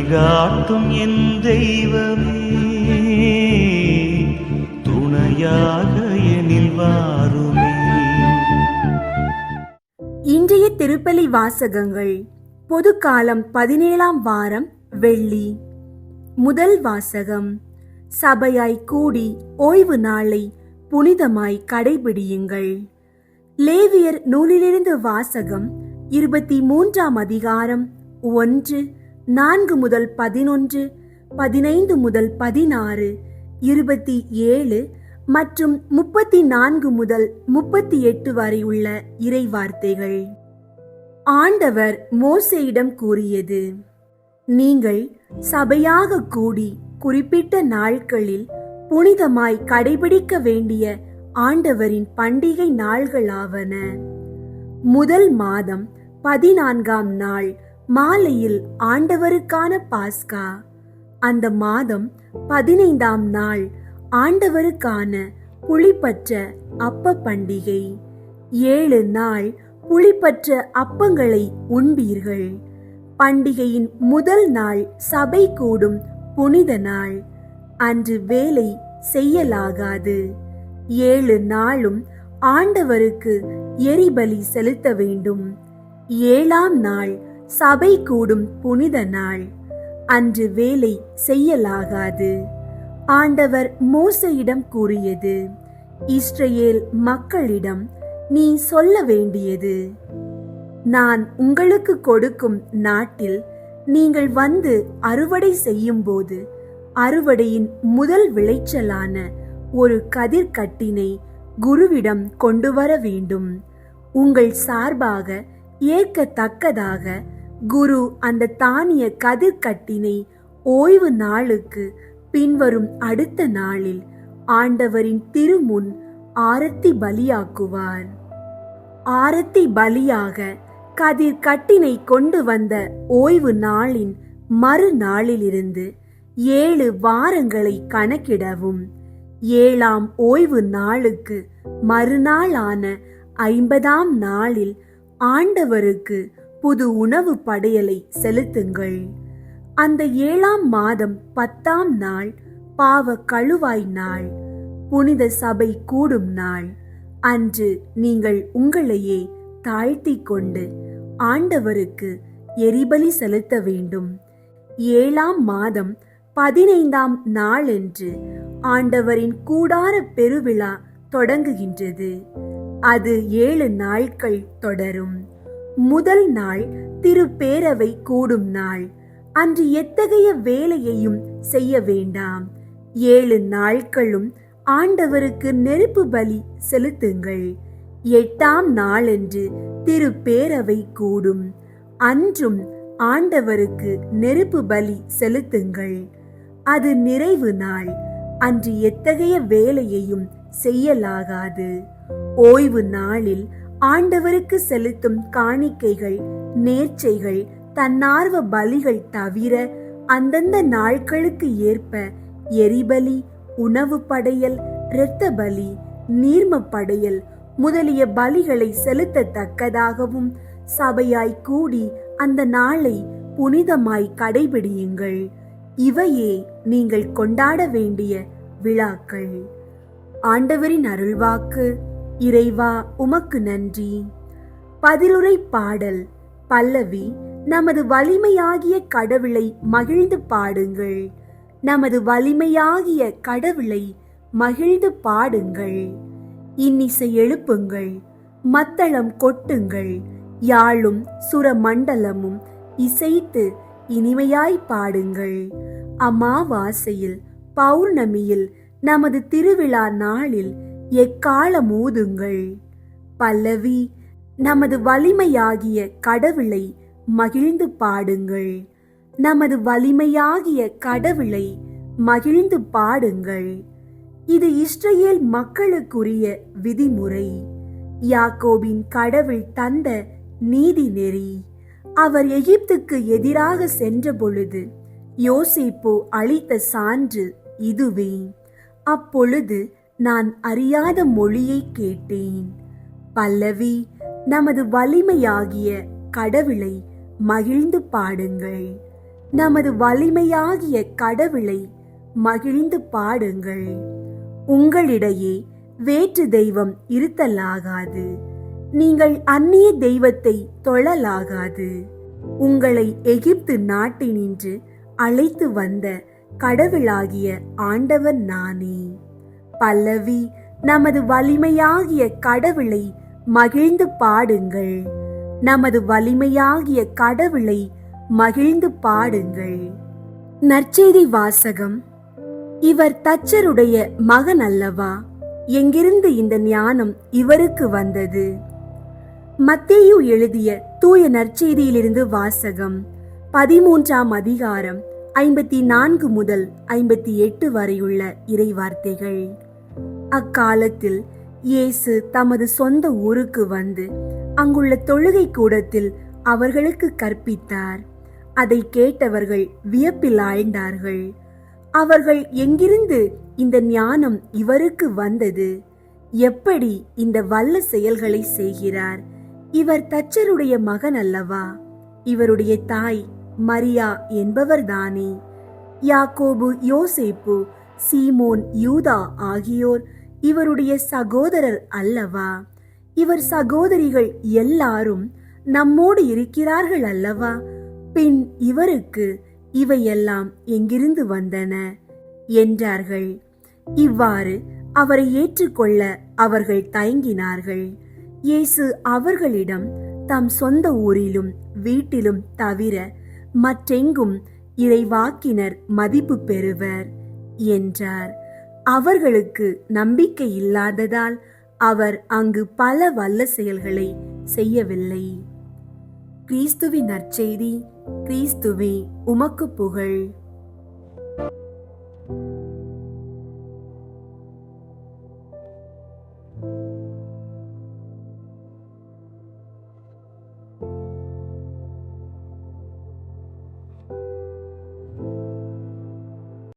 வழிகாட்டும் என் தெய்வமே. துணையாக எனில் வாருமே. இன்றைய திருப்பலி வாசகங்கள் பொது காலம் பதினேழாம் வாரம் வெள்ளி. முதல் வாசகம் சபையாய் கூடி ஓய்வு நாளை புனிதமாய் கடைபிடியுங்கள். லேவியர் நூலிலிருந்து வாசகம் இருபத்தி மூன்றாம் அதிகாரம் ஒன்று நான்கு முதல் பதினொன்று பதினைந்து முதல் பதினாறு இருபத்தி ஏழு மற்றும் முப்பத்தி நான்கு முதல் முப்பத்தி எட்டு வரை உள்ள இறைவார்த்தைகள். ஆண்டவர் மோசையிடம் கூறியது நீங்கள் சபையாக கூடி குறிப்பிட்ட நாட்களில் புனிதமாய் கடைபிடிக்க வேண்டிய ஆண்டவரின் பண்டிகை நாள்களாவன. முதல் மாதம் பதினான்காம் நாள் மாலையில் ஆண்டவருக்கான பாஸ்கா. அந்த மாதம் பதினைந்தாம் நாள் ஆண்டவருக்கான புளிப்பற்ற அப்ப பண்டிகை. ஏழு நாள் புளிப்பற்ற அப்பங்களை உண்பீர்கள். பண்டிகையின் முதல் நாள் சபை கூடும் புனித நாள். அன்று வேலை செய்யலாகாது. ஏழு நாளும் ஆண்டவருக்கு எரிபலி செலுத்த வேண்டும். ஏழாம் நாள் சபை கூடும் புனித நாள். அன்று வேலை செய்யலாகாது. ஆண்டவர் மோசையிடம் கூறியது இஸ்ரேல் மக்களிடம் நீ சொல்ல வேண்டியது. நான் உங்களுக்கு கொடுக்கும் நாட்டில் நீங்கள் வந்து அறுவடை செய்யும்போது அறுவடையின் முதல் விளைச்சலான ஒரு கதிர்கட்டினை குருவிடம் கொண்டு வர வேண்டும். உங்கள் சார்பாக ஏற்கத்தக்கதாக குரு அந்த தானிய கதிர்கட்டினை ஓய்வு நாளுக்கு பின்வரும் அடுத்த நாளில் ஆண்டவரின் திருமுன் ஆரத்தி பலியாக்குவார். ஆரத்தி பலியாக கதிர் கட்டினை கொண்டு வந்த ஓய்வு நாளின் மறுநாளிலிருந்து ஏழு வாரங்களை கணக்கிடவும். ஏழாம் ஓய்வு நாளுக்கு மறுநாளான ஐம்பதாம் நாளில் ஆண்டவருக்கு புது உணவு படையலை செலுத்துங்கள். அந்த ஏழாம் மாதம் பத்தாம் நாள் பாவ கழுவாய் நாள் புனித சபை கூடும் நாள். அன்று நீங்கள் உங்களையே தாழ்த்தி கொண்டு ஆண்டவருக்கு எரிபலி செலுத்த வேண்டும். ஏழாம் மாதம் பதினைந்தாம் நாளன்று ஆண்டவரின் கூடார பெருவிழா தொடங்குகின்றது. அது ஏழு நாட்கள் தொடரும். முதல் நாள் திருப்பேரவை கூடும் நாள். அன்று எத்தகைய வேலையையும் செய்ய வேண்டாம். ஏழு நாட்களும் ஆண்டவருக்கு நெருப்பு பலி செலுத்துங்கள். எட்டாம் நாளன்று திருப்பேரவை கூடும். அன்றும் ஆண்டவருக்கு நெருப்பு பலி செலுத்துங்கள். அது நிறைவு நாள். அன்று எத்தகைய வேலையையும் செய்யலாகாது. ஓய்வு நாளில் ஆண்டவருக்கு செலுத்தும் காணிக்கைகள் நேர்ச்சைகள் தன்னார்வ பலிகள் தவிர அந்தந்த நாட்களுக்கு ஏற்ப எரிபலி உணவு படையல் இரத்த பலி நீர்ம படையல் முதலிய பலிகளை செலுத்தத்தக்கதாகவும் சபையாய் கூடி அந்த நாளை புனிதமாய் கடைபிடியுங்கள். இவையே நீங்கள் கொண்டாட வேண்டிய விழாக்கள். ஆண்டவரின் அருள்வாக்கு. இறைவா உமக்கு நன்றி. பதிலுரை பாடல் பல்லவி நமது வலிமையாகிய கடவுளை மகிழ்ந்து பாடுங்கள். நமது வலிமையாகிய கடவுளை மகிழ்ந்து பாடுங்கள். இன்னிசை எழுப்புங்கள் மத்தளம் கொட்டுங்கள் யாழும் சுரமண்டலமும் இசைத்து இனிமையாய் பாடுங்கள். அமாவாசையில் பௌர்ணமியில் நமது திருவிழா நாளில் எக்காலம் ஊதுங்கள் பல்லவி நமது வலிமையாகிய கடவுளை மகிழ்ந்து பாடுங்கள். நமது வலிமையாகிய கடவுளை மகிழ்ந்து பாடுங்கள். இது இஸ்ரேல் மக்களுக்குரிய விதிமுறை. யாக்கோபின் கடவுள் தந்த நீதி நெறி. அவர் எகிப்துக்கு எதிராக சென்ற பொழுது யோசிப்போ அளித்த சான்று இதுவே. அப்பொழுது நான் அறியாத மொழியை கேட்டேன். பல்லவி நமது வலிமையாகிய கடவுளை மகிழ்ந்து பாடுங்கள். நமது வலிமையாகிய கடவுளை மகிழ்ந்து பாடுங்கள். உங்களிடையே வேற்று தெய்வம் இருத்தலாகாது. நீங்கள் அந்நிய தெய்வத்தை தொழலாகாது. உங்களை எகிப்து நாட்டினின்று அழைத்து வந்த கடவுளாகிய ஆண்டவர் நானே. பல்லவி நமது வலிமையாகிய கடவுளை மகிழ்ந்து பாடுங்கள். நமது வலிமையாகிய கடவுளை மகிழ்ந்து பாடுங்கள். நற்செய்தி வாசகம். இவர் தச்சருடைய மகன் அல்லவா? எங்கிருந்து இந்த ஞானம் இவருக்கு வந்தது? மத்தேயு எழுதிய தூய நற்செய்தியிலிருந்து வாசகம். பதிமூன்றாம் அதிகாரம் ஐம்பத்தி நான்கு முதல் ஐம்பத்தி எட்டு வரையுள்ள இறைவார்த்தைகள். அக்காலத்தில் இயேசு தமது சொந்த ஊருக்கு வந்து அங்குள்ள தொழுகை கூடத்தில் அவர்களுக்கு கற்பித்தார். அதை கேட்டவர்கள் வியப்பில் ஆழ்ந்தார்கள் அவர்கள் எங்கிருந்து இந்த ஞானம் இவருக்கு வந்தது? எப்படி இந்த வல்ல செயல்களை செய்கிறார்? இவர் தச்சருடைய மகன் அல்லவா? இவருடைய தாய் மரியா என்பவர்தானே யாக்கோபு யோசேப்பு சீமோன் யூதா ஆகியோர் இவருடைய சகோதரர் அல்லவா? இவர் சகோதரிகள் எல்லாரும் நம்மோடு இருக்கிறார்கள் அல்லவா? பின் இவருக்கு இவையெல்லாம் எங்கிருந்து வந்தன? என்றார்கள். இவ்வாறு அவரை ஏற்றுக்கொள்ள அவர்கள் தயங்கினார்கள். இயேசு அவர்களிடம் தம் சொந்த ஊரிலும் வீட்டிலும் தவிர மற்றெங்கும் இறைவாக்கினர் மதிப்பு பெறுவர் என்றார். அவர்களுக்கு நம்பிக்கை இல்லாததால் அவர் அங்கு பல வல்ல செயல்களை செய்யவில்லை. கிறிஸ்துவின் நற்செய்தி கிறிஸ்துவே உமக்கு புகழ்.